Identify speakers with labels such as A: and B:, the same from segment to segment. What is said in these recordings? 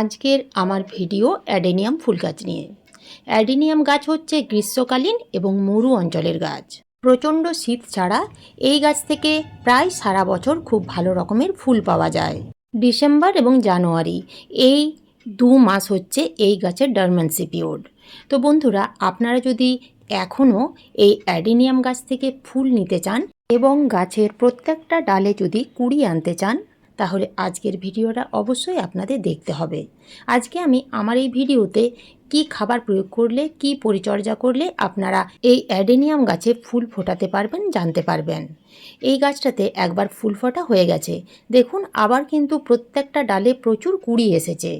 A: আজকের আমার video adenium ফুল গাছ নিয়ে। অ্যাডেনিয়াম গাছ হচ্ছে গ্রীষ্মকালীন এবং মরু অঞ্চলের গাছ। প্রচণ্ড শীত ছাড়া এই গাছ থেকে প্রায় সারা বছর খুব ভালো রকমের ফুল পাওয়া যায়। ডিসেম্বর এবং জানুয়ারি এই দু মাস হচ্ছে এই গাছের ডারমেন্সি পিরিয়ড। তো বন্ধুরা, আপনারা যদি এখনও এই অ্যাডেনিয়াম গাছ থেকে ফুল নিতে চান এবং গাছের প্রত্যেকটা ডালে যদি কুড়ি আনতে চান তাহলে আজকের ভিডিওটা অবশ্যই আপনাদের দেখতে হবে। আজকে আমি আমার এই ভিডিওতে কি খাবার প্রয়োগ করলে, কি পরিচর্যা করলে আপনারা এই অ্যাডেনিয়াম গাছে ফুল ফোটাতে পারবেন জানতে পারবেন। এই গাছটাতে একবার ফুল ফোটা হয়ে গেছে। দেখুন, আবার কিন্তু প্রত্যেকটা ডালে প্রচুর কুড়ি এসেছে।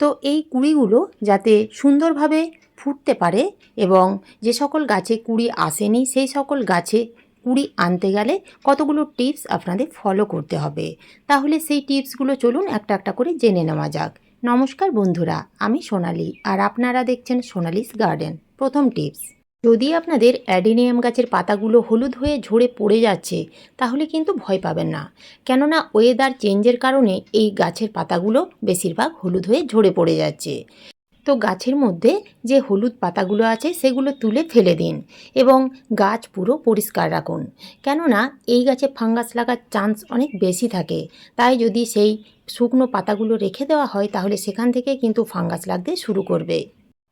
A: তো এই কুড়িগুলো যাতে সুন্দরভাবে ফুটতে পারে এবং যে সকল গাছে কুড়ি আসেনি, সেই সকল গাছে কুড়ি আনতে গেলে কতগুলো টিপস আপনাদের ফলো করতে হবে। তাহলে সেই টিপসগুলো চলুন একটা একটা করে জেনে নেওয়া যাক। নমস্কার বন্ধুরা, আমি সোনালি আর আপনারা দেখছেন সোনালিস গার্ডেন। প্রথম টিপস, যদি আপনাদের অ্যাডিনিয়াম গাছের পাতাগুলো হলুদ হয়ে ঝরে পড়ে যাচ্ছে, তাহলে কিন্তু ভয় পাবেন না। কেননা ওয়েদার চেঞ্জের কারণে এই গাছের পাতাগুলো বেশিরভাগ হলুদ হয়ে ঝরে পড়ে যাচ্ছে। তো গাছের মধ্যে যে হলুদ পাতাগুলো আছে সেগুলো তুলে ফেলে দিন এবং গাছ পুরো পরিষ্কার রাখুন। কেননা এই গাছে ফাঙ্গাস লাগার চান্স অনেক বেশি থাকে। তাই যদি সেই শুকনো পাতাগুলো রেখে দেওয়া হয় তাহলে সেখান থেকে কিন্তু ফাঙ্গাস লাগতে শুরু করবে।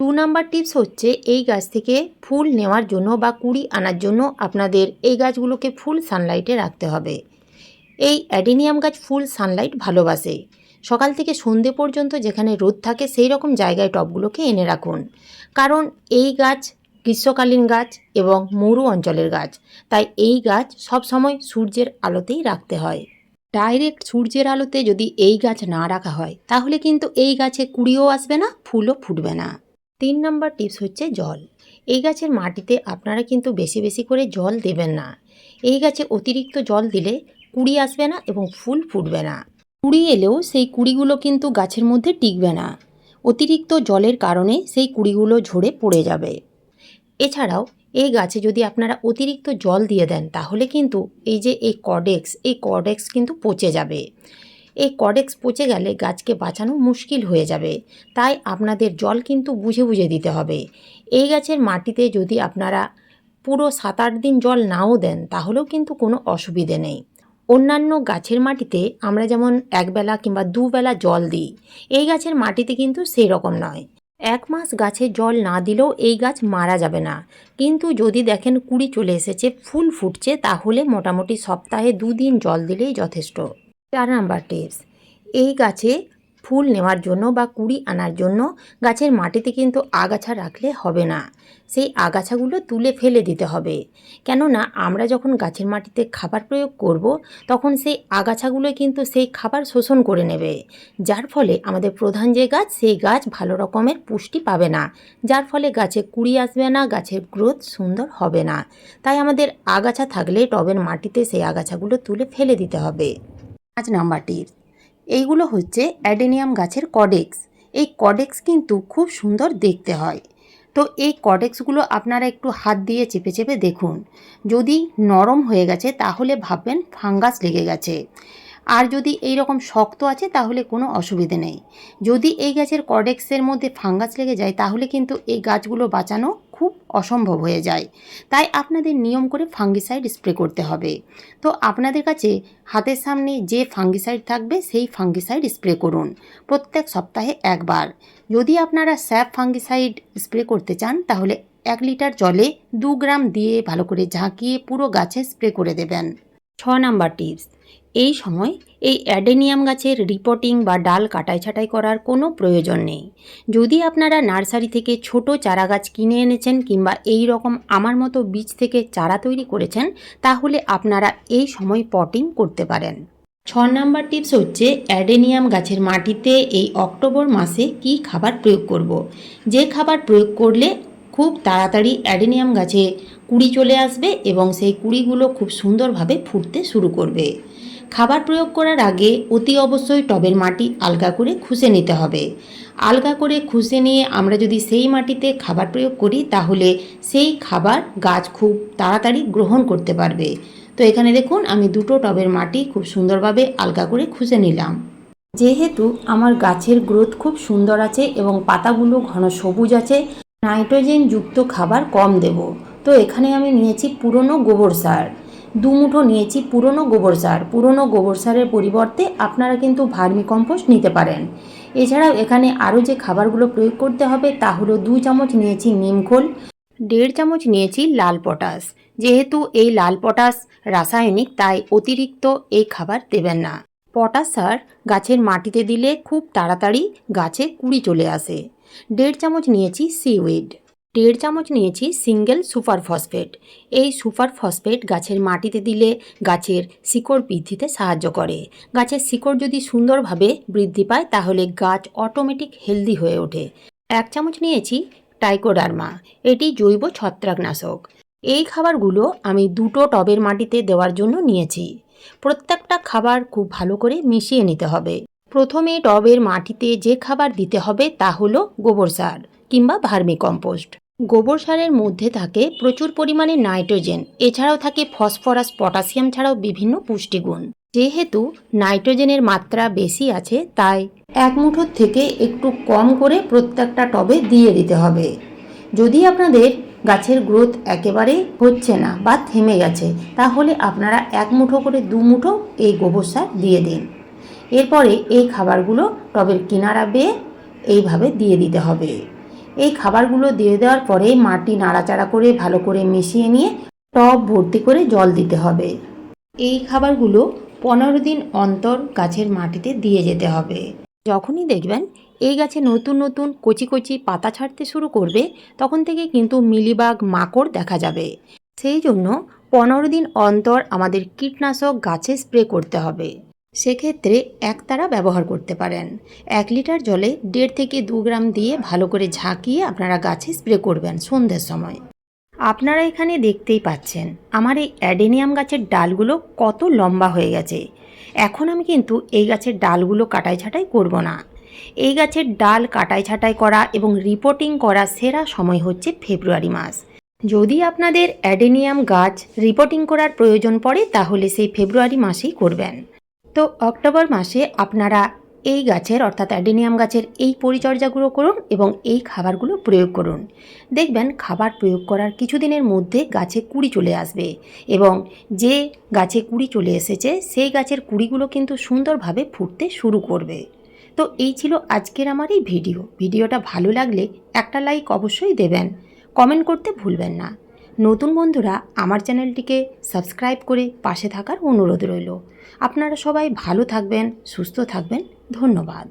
A: দু নাম্বার টিপস হচ্ছে এই গাছ থেকে ফুল নেওয়ার জন্য বা কুড়ি আনার জন্য আপনাদের এই গাছগুলোকে ফুল সানলাইটে রাখতে হবে। এই অ্যাডিনিয়াম গাছ ফুল সানলাইট ভালোবাসে। সকাল থেকে সন্ধে পর্যন্ত যেখানে রোদ থাকে সেই রকম জায়গায় টবগুলোকে এনে রাখুন। কারণ এই গাছ গ্রীষ্মকালীন গাছ এবং মরু অঞ্চলের গাছ, তাই এই গাছ সব সময় সূর্যের আলোতেই রাখতে হয়। ডাইরেক্ট সূর্যের আলোতে যদি এই গাছ না রাখা হয়, তাহলে কিন্তু এই গাছে কুড়িও আসবে না, ফুলও ফুটবে না। তিন নম্বর টিপস হচ্ছে জল। এই গাছের মাটিতে আপনারা কিন্তু বেশি বেশি করে জল দেবেন না। এই গাছে অতিরিক্ত জল দিলে কুড়ি আসবে না এবং ফুল ফুটবে না। কুড়ি এলেও সেই কুড়িগুলো কিন্তু গাছের মধ্যে টিকবে না। অতিরিক্ত জলের কারণে সেই কুড়িগুলো ঝরে পড়ে যাবে। এছাড়াও এই গাছে যদি আপনারা অতিরিক্ত জল দিয়ে দেন, তাহলে কিন্তু এই যে এই কডেক্স এই কডেক্স কিন্তু পচে যাবে। এই কডেক্স পচে গেলে গাছকে বাঁচানো মুশকিল হয়ে যাবে। তাই আপনাদের জল কিন্তু বুঝে বুঝে দিতে হবে। এই গাছের মাটিতে যদি আপনারা পুরো সাত আট দিন জল নাও দেন, তাহলেও কিন্তু কোনো অসুবিধে নেই। অন্যান্য গাছের মাটিতে আমরা যেমন একবেলা কিংবা দুবেলা জল দিই, এই গাছের মাটিতে কিন্তু সেই রকম নয়। এক মাস গাছে জল না দিলেও এই গাছ মারা যাবে না। কিন্তু যদি দেখেন কুড়ি চলে এসেছে, ফুল ফুটছে, তাহলে মোটামুটি সপ্তাহে দুদিন জল দিলেই যথেষ্ট। চার নাম্বার টিপস, এই গাছে ফুল নেওয়ার জন্য বা কুড়ি আনার জন্য গাছের মাটিতে কিন্তু আগাছা রাখলে হবে না। সেই আগাছাগুলো তুলে ফেলে দিতে হবে। কেননা আমরা যখন গাছের মাটিতে খাবার প্রয়োগ করব, তখন সেই আগাছাগুলো কিন্তু সেই খাবার শোষণ করে নেবে। যার ফলে আমাদের প্রধান যে গাছ, সেই গাছ ভালো রকমের পুষ্টি পাবে না। যার ফলে গাছে কুড়ি আসবে না, গাছের গ্রোথ সুন্দর হবে না। তাই আমাদের আগাছা থাকলে টবের মাটিতে সেই আগাছাগুলো তুলে ফেলে দিতে হবে। পাঁচ নাম্বার টিপস। এইগুলো হচ্ছে অ্যাডেনিয়াম গাছের কডেক্স। এই কডেক্স কিন্তু খুব সুন্দর দেখতে হয়। তো এই কডেক্সগুলো আপনারা একটু হাত দিয়ে চেপে চেপে দেখুন। যদি নরম হয়ে গেছে, তাহলে ভাববেন ফাঙ্গাস লেগে গেছে। আর যদি এই রকম শক্ত আছে, তাহলে কোনো অসুবিধে নেই। যদি এই গাছের কডেক্সের মধ্যে ফাঙ্গাস লেগে যায়, তাহলে কিন্তু এই গাছগুলো বাঁচানো খুব অসম্ভব হয়ে যায়। তাই আপনাদের নিয়ম করে ফাঙ্গিসাইড স্প্রে করতে হবে। তো আপনাদের কাছে হাতের সামনে যে ফাঙ্গিসাইড থাকবে সেই ফাঙ্গিসাইড স্প্রে করুন, প্রত্যেক সপ্তাহে একবার। যদি আপনারা স্যাপ ফাঙ্গিসাইড স্প্রে করতে চান, তাহলে এক লিটার জলে দু গ্রাম দিয়ে ভালো করে ঝাঁকিয়ে পুরো গাছে স্প্রে করে দেবেন। ছ নাম্বার টিপস এই সময় এই অ্যাডেনিয়াম গাছের রিপোর্টিং বা ডাল কাটাই ছাটাই করার কোনো প্রয়োজন নেই। যদি আপনারা নার্সারি থেকে ছোট চারা গাছ কিনে এনেছেন কিংবা এই রকম আমার মতো বীজ থেকে চারা তৈরি করেছেন, তাহলে আপনারা এই সময় পটিং করতে পারেন। ছ নাম্বার টিপস হচ্ছে অ্যাডেনিয়াম গাছের মাটিতে এই অক্টোবর মাসে কি খাবার প্রয়োগ করব। যে খাবার প্রয়োগ করলে খুব তাড়াতাড়ি অ্যাডেনিয়াম গাছে কুড়ি চলে আসবে এবং সেই কুড়িগুলো খুব সুন্দরভাবে ফুটতে শুরু করবে। খাবার প্রয়োগ করার আগে অতি অবশ্যই টবের মাটি আলগা করে খুঁজে নিতে হবে। আলগা করে খুঁজে নিয়ে আমরা যদি সেই মাটিতে খাবার প্রয়োগ করি, তাহলে সেই খাবার গাছ খুব তাড়াতাড়ি গ্রহণ করতে পারবে। তো এখানে দেখুন, আমি দুটো টবের মাটি খুব সুন্দরভাবে আলগা করে খুঁজে নিলাম। যেহেতু আমার গাছের গ্রোথ খুব সুন্দর আছে এবং পাতাগুলো ঘন সবুজ আছে, নাইট্রোজেন যুক্ত খাবার কম দেব। তো এখানে আমি নিয়েছি পুরনো গোবর সার। দু মুঠো নিয়েছি পুরনো গোবর সার। পুরনো গোবর সারের পরিবর্তে আপনারা কিন্তু ভার্মি কম্পোস্ট নিতে পারেন। এছাড়াও এখানে আরও যে খাবারগুলো প্রয়োগ করতে হবে তা হলো দু চামচ নিয়েছি নিমখোল দেড় চামচ নিয়েছি লাল পটাশ। যেহেতু এই লাল পটাশ রাসায়নিক, তাই অতিরিক্ত এই খাবার দেবেন না। পটাশ সার গাছের মাটিতে দিলে খুব তাড়াতাড়ি গাছে কুড়ি চলে আসে। দেড় চামচ নিয়েছি সিউইড দেড় চামচ নিয়েছি সিঙ্গেল সুপার ফসফেট। এই সুপার ফসফেট গাছের মাটিতে দিলে গাছের শিকড় বৃদ্ধিতে সাহায্য করে। গাছের শিকড় যদি সুন্দরভাবে বৃদ্ধি পায়, তাহলে গাছ অটোমেটিক হেলদি হয়ে ওঠে। এক চামচ নিয়েছি টাইকোডার্মা এটি জৈব ছত্রাকনাশক। এই খাবারগুলো আমি দুটো টবের মাটিতে দেওয়ার জন্য নিয়েছি। প্রত্যেকটা খাবার খুব ভালো করে মিশিয়ে নিতে হবে। প্রথমে টবের মাটিতে যে খাবার দিতে হবে তা হলো গোবর সার কিংবা ভার্মি কম্পোস্ট। গোবর সারের মধ্যে থাকে প্রচুর পরিমাণে নাইট্রোজেন। এছাড়াও থাকে ফসফরাস, পটাশিয়াম ছাড়াও বিভিন্ন পুষ্টিগুণ। যেহেতু নাইট্রোজেনের মাত্রা বেশি আছে, তাই এক মুঠোর থেকে একটু কম করে প্রত্যেকটা টবে দিয়ে দিতে হবে। যদি আপনাদের গাছের গ্রোথ একেবারে হচ্ছে না বা থেমে গেছে, তাহলে আপনারা এক মুঠো করে দু মুঠো এই গোবর সার দিয়ে দিন। এরপরে এই খাবারগুলো টবের কিনারা বেয়ে এইভাবে দিয়ে দিতে হবে। এই খাবারগুলো দিয়ে দেওয়ার পরে মাটি নাড়াচাড়া করে ভালো করে মিশিয়ে নিয়ে টব ভর্তি করে জল দিতে হবে। এই খাবারগুলো পনেরো দিন অন্তর গাছের মাটিতে দিয়ে যেতে হবে। যখনই দেখবেন এই গাছে নতুন নতুন কচি কচি পাতা ছাড়তে শুরু করবে, তখন থেকে কিন্তু মিলিবাগ মাকড় দেখা যাবে। সেই জন্য পনেরো দিন অন্তর আমাদের কীটনাশক গাছে স্প্রে করতে হবে। সেক্ষেত্রে একতারা ব্যবহার করতে পারেন। এক লিটার জলে দেড় থেকে দু গ্রাম দিয়ে ভালো করে ঝাঁকিয়ে আপনারা গাছে স্প্রে করবেন সন্ধ্যের সময়। আপনারা এখানে দেখতেই পাচ্ছেন, আমার এই অ্যাডেনিয়াম গাছের ডালগুলো কত লম্বা হয়ে গেছে। এখন আমি কিন্তু এই গাছের ডালগুলো কাটাই ছাটাই করব না। এই গাছের ডাল কাটাই ছাটাই করা এবং রিপোর্টিং করা সেরা সময় হচ্ছে ফেব্রুয়ারি মাস। যদি আপনাদের অ্যাডেনিয়াম গাছ রিপোর্টিং করার প্রয়োজন পড়ে, তাহলে সেই ফেব্রুয়ারি মাসেই করবেন। তো অক্টোবর মাসে আপনারা এই গাছের, অর্থাৎ অ্যাডেনিয়াম গাছের এই পরিচর্যাগুলো করুন এবং এই খাবারগুলো প্রয়োগ করুন। দেখবেন খাবার প্রয়োগ করার কিছুদিনের মধ্যে গাছে কুড়ি চলে আসবে এবং যে গাছে কুড়ি চলে এসেছে, সেই গাছের কুড়িগুলো কিন্তু সুন্দরভাবে ফুটতে শুরু করবে। তো এই ছিল আজকের আমার এই ভিডিও। ভিডিওটা ভালো লাগলে একটা লাইক অবশ্যই দেবেন। কমেন্ট করতে ভুলবেন না। নতুন বন্ধুরা, আমার চ্যানেলটিকে সাবস্ক্রাইব করে পাশে থাকার অনুরোধ রইল। আপনারা সবাই ভালো থাকবেন, সুস্থ থাকবেন। ধন্যবাদ।